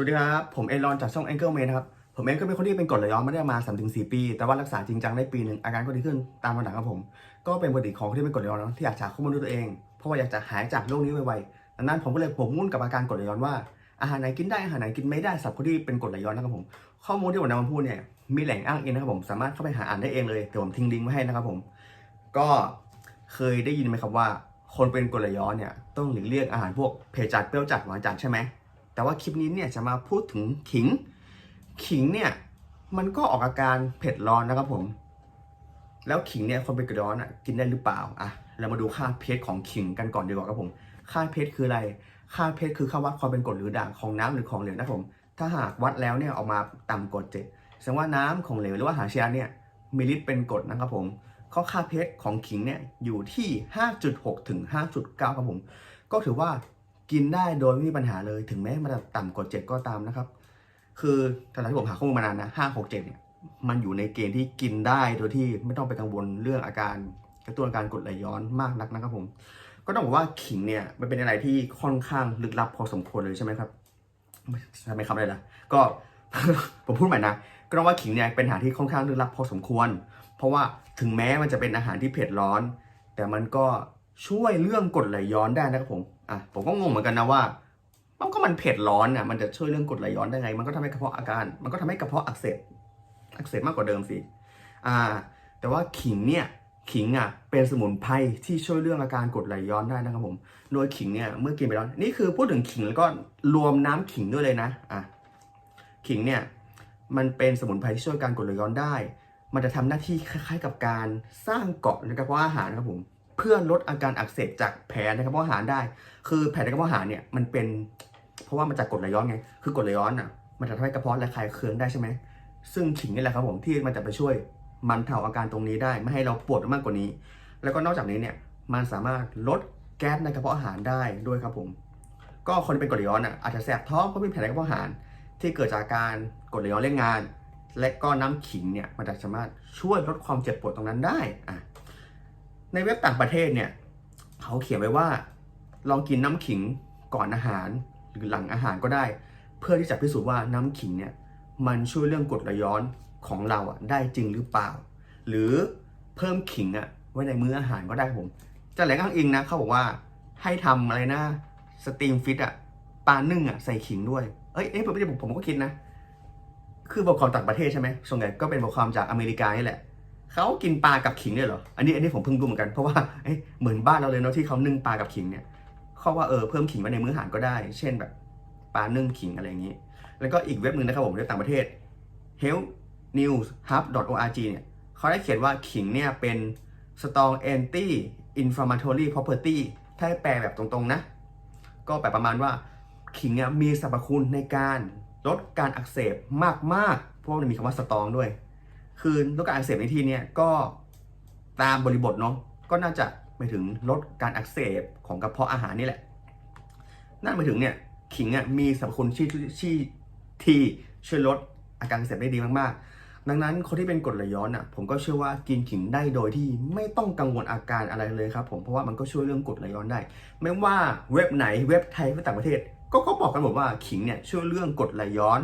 วัสดีครับ ผมเอรอนจากช่อง Angle Man นะครับ ผมเองก็เป็นคนที่เป็นกรดไหลย้อนมาได้มา 3-4ถึงปี แต่ว่ารักษาจริงจังได้ปีหนึ่งอาการก็ดีขึ้นตามลำดับครับผม ก็เป็นปกติของคนที่เป็นกรดไหลย้อนที่อยากจะหาข้อมูลด้วยตัวเอง เพราะว่าอยากจะหายจากโรคนี้ไวๆดังนั้นผมก็เลยผมมุ่นกับอาการกรดไหลย้อนว่าอาหารไหนกินได้อาหารไหนกินไม่ได้สำหรับคนที่เป็นกรดไหลย้อนนะครับผม ข้อมูลที่ผมนำมาพูดเนี่ยมีแหล่งอ้างอิงนะครับผมสามารถเข้าไปหาอ่านได้เองเลยเดี๋ยวผมทิ้งลิงก์ไว้ให้นะครับผม ก็เคยได้ยินไหมครับว่า คนเป็นกรดไหลย้อนเนี่ยต้องหลีกเลี่ยงอาหารพวกเผ็ดจัดเปรี้ยวจัดหวานจัดใช่ไหม แต่ว่าคลิปนี้เนี่ยจะมาพูดถึงขิง ขิงเนี่ยมันก็ออกอาการเผ็ดร้อนนะครับผม แล้วขิงเนี่ยคนเป็นกระดอนอะกินได้หรือเปล่าอะเรามาดูค่าเพชของขิงกันก่อนดีกว่าครับผม ค่าเพชคืออะไร ค่าเพชคือค่าวัดความเป็นกรดหรือด่างของน้ำหรือของเหลวนะครับผม ถ้าหากวัดแล้วเนี่ยออกมาต่ำกว่าเจ็ดแสดงว่าน้ำของเหลวหรือว่าอาหารเชียเนี่ยมีฤทธิ์เป็นกรดนะครับผมข้อค่าเพชของขิงเนี่ยอยู่ที่ 5.6 ถึง 5.9 ครับผม ก็ถือว่า กินได้โดยไม่มีปัญหาเลย ถึงแม้มันจะต่ำกว่าเจ็ดก็ตามนะครับ คือตอนที่ผมหาข้อมูลมานานนะห้าหกเจ็ดเนี่ยมันอยู่ในเกณฑ์ที่กินได้โดยที่ไม่ต้องไปกังวลเรื่องอาการกระตุ้นอาการกดไหลย้อนมากนักนะครับผม ก็ต้องบอกว่าขิงเนี่ยมันเป็นอะไรที่ค่อนข้างลึกลับพอสมควรเลยใช่ไหมครับใช่ไหมครับอะไรล่ะก็ผมพูดใหม่นะก็ต้องว่าขิงเนี่ยเป็นอาหารที่ค่อนข้างลึกลับพอสมควร เพราะว่าถึงแม้มันจะเป็นอาหารที่เผ็ดร้อน แต่มันก็ ช่วยเรื่องกรดไหลย้อนได้นะครับผมอะผมก็งงเหมือนกันนะว่ามันก็มันเผ็ดร้อนอะมันจะช่วยเรื่องกรดไหลย้อนได้ไง มันก็ทำให้กระเพาะอาการ มันก็ทำให้กระเพาะอักเสบอักเสบมากกว่าเดิมสิอ่า แต่ว่าขิงเนี่ยขิงอะเป็นสมุนไพรที่ช่วยเรื่องอาการกรดไหลย้อนได้นะครับผม โดยขิงเนี่ยเมื่อกินไปแล้วนี่คือพูดถึงขิงแล้วก็รวมน้ำขิงด้วยเลยนะอะขิงเนี่ยมันเป็นสมุนไพรที่ช่วยการกรดไหลย้อนได้ มันจะทำหน้าที่คล้ายๆ กับการสร้างเกาะในกระเพาะอาหารนะครับผม เพื่อลดอาการอักเสบจากแผลในกระเพาะอาหารได้ คือแผลในกระเพาะอาหารเนี่ยมันเป็น เพราะว่ามันจากกรดไหลย้อนไง คือกรดไหลย้อนอะมันจะทำให้กระเพาะระคายเคืองได้ใช่ไหมซึ่งขิงนี่แหละครับผมที่มันจะไปช่วยมันเทาอาการตรงนี้ได้ไม่ให้เราปวดมากกว่านี้ แล้วก็นอกจากนี้เนี่ยมันสามารถลดแก๊สในกระเพาะอาหารได้ด้วยครับผม ก็คนที่เป็นกรดไหลย้อนอะอาจจะแสบท้องเพราะมีแผลในกระเพาะอาหาร ที่เกิดจากการกรดไหลย้อนเล่นงาน และก็น้ำขิงเนี่ยมันจะสามารถช่วยลดความเจ็บปวดตรงนั้นได้อะ ในเว็บต่างประเทศเนี่ยเขาเขียนไว้ว่า ลองกินน้ำขิงก่อนอาหารหรือหลังอาหารก็ได้ เพื่อที่จะพิสูจน์ว่าน้ำขิงเนี่ยมันช่วยเรื่องกรดไหลย้อนของเราอะได้จริงหรือเปล่า หรือเพิ่มขิงอะไว้ในมื้ออาหารก็ได้ผมจะแหล่งอ้างอิงนะเขาบอกว่าให้ทำอะไรนะสตรีมฟิตอะปลานึ่งอะใส่ขิงด้วยเอ้ยเอ้ยผมไม่ได้ผมผมก็คิดนะ คือบทความต่างประเทศใช่ไหมส่วนใหญ่ก็เป็นบทความจากอเมริกานี่แหละ เขากินปลากับขิงด้วยเหรอ อันนี้อันนี้ผมเพิ่งรู้เหมือนกัน เพราะว่าเอ้ยเหมือนบ้านเราเลยเนาะที่เขานึ่งปลากับขิงเนี่ยเขาว่าเออเพิ่มขิงไว้ในมื้ออาหารก็ได้ เช่นแบบปลานึ่งขิงอะไรอย่างนี้ แล้วก็อีกเว็บหนึ่งนะครับผมเว็บต่างประเทศ healthnewshub.org เนี่ยเขาได้เขียนว่าขิงเนี่ยเป็น strong anti inflammatory property ถ้าแปลแบบตรงๆนะ ก็แปลประมาณว่าขิงเนี่ยมีสรรพคุณในการลดการอักเสบมากๆ เพราะว่ามันมีคำว่า strong ด้วย คือลดการอักเสบในที่นี้ก็ตามบริบทเนาะก็น่าจะไปถึงลดการอักเสบของกระเพาะอาหารนี่แหละ นั่นหมายถึงเนี่ยขิงอะมีสรรพคุณที่ที่ที่ช่วยลดอาการอักเสบได้ดีมากๆ ดังนั้นคนที่เป็นกรดไหลย้อนอะผมก็เชื่อว่ากินขิงได้โดยที่ไม่ต้องกังวลอาการอะไรเลยครับผมเพราะว่ามันก็ช่วยเรื่องกรดไหลย้อนได้ ไม่ว่าเว็บไหนเว็บไทยเว็บต่างประเทศ ก็เขาบอกกันหมดว่าขิงเนี่ยช่วยเรื่องกรดไหลย้อน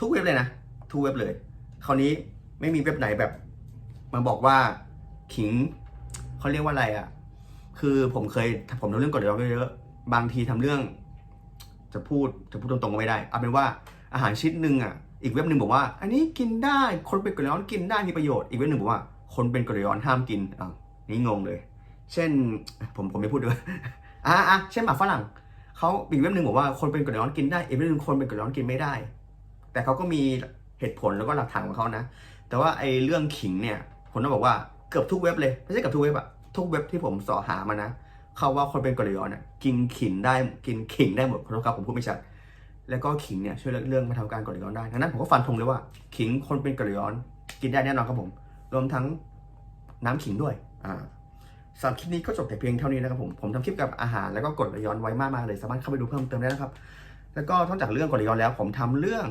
ทุกเว็บเลยนะทุกเว็บเลย คราวนี้ ไม่มีเว็บไหนแบบมาบอกว่าขิงเขาเรียกว่าอะไรอะ คือผมเคยผมทำเรื่องกรดไหลย้อนเยอะบางทีทำเรื่อง จะพูดจะพูดตรงๆก็ไม่ได้เอาเป็นว่าอาหารชิ้นหนึ่งอะอีกเว็บหนึ่งบอกว่า อันนี้กินได้คนเป็นกรดไหลย้อนกินได้มีประโยชน์อีกเว็บหนึ่งบอกว่า คนเป็นกรดไหลย้อนห้ามกินอะนี่งงเลย เช่น ผมผมไม่พูดด้วยอะอะเช่นหมาฝรั่งเขาอีกเว็บหนึ่งบอกว่าคนเป็นกรดไหลย้อนกินได้อีกเว็บหนึ่งคนเป็นกรดไหลย้อนกินไม่ได้ แต่เขาก็มีเหตุผลแล้วก็หลักฐานของเขานะ แต่ว่าไอ้เรื่องขิงเนี่ยผมต้องบอกว่าเกือบทุกเว็บเลยไม่ใช่เกือบทุกเว็บอะทุกเว็บที่ผมสอหามานะเขาว่าคนเป็นกรดไหลย้อนเนี่ยกินขิงได้กินขิงได้หมดขอโทษครับผมพูดไม่ชัดแล้วก็ขิงเนี่ยช่วยเรื่องบรรเทาการกรดไหลย้อนได้ดังนั้นผมก็ฟันธงเลยว่า ขิงคนเป็นกรดไหลย้อน กินได้แน่นอนครับผม รวมทั้งน้ำขิงด้วยอ่าสำหรับคลิปนี้ก็จบแต่เพียงเท่านี้นะครับผม ผมทำคลิปกับอาหารแล้วก็กรดไหลย้อนไว้มากมายเลย สามารถเข้าไปดูเพิ่มเติมได้นะครับ แล้วก็นอกจากเรื่องกรดไหลย้อนแล้ว ผมทำเรื่อง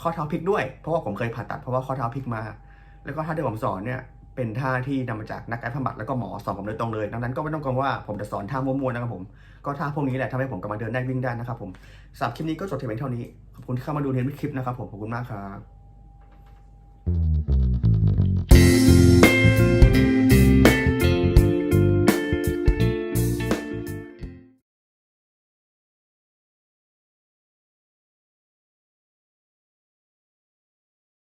ข้อเท้าพลิกด้วย เพราะว่าผมเคยผ่าตัดเพราะว่าข้อเท้าพลิกมา แล้วก็ท่าที่ผมสอนเนี่ยเป็นท่าที่นำมาจากนักกายภาพบำบัดแล้วก็หมอสอนผมโดยตรงเลย ดังนั้นก็ไม่ต้องกังวลว่าผมจะสอนท่ามั่วๆนะครับผม ก็ท่าพวกนี้แหละทำให้ผมกลับมาเดินได้วิ่งได้นะครับผมสำหรับคลิปนี้ก็จบเพียงเท่านี้ ขอบคุณที่เข้ามาดูเรียนวิดคลิปนะครับผม ขอบคุณมากครับ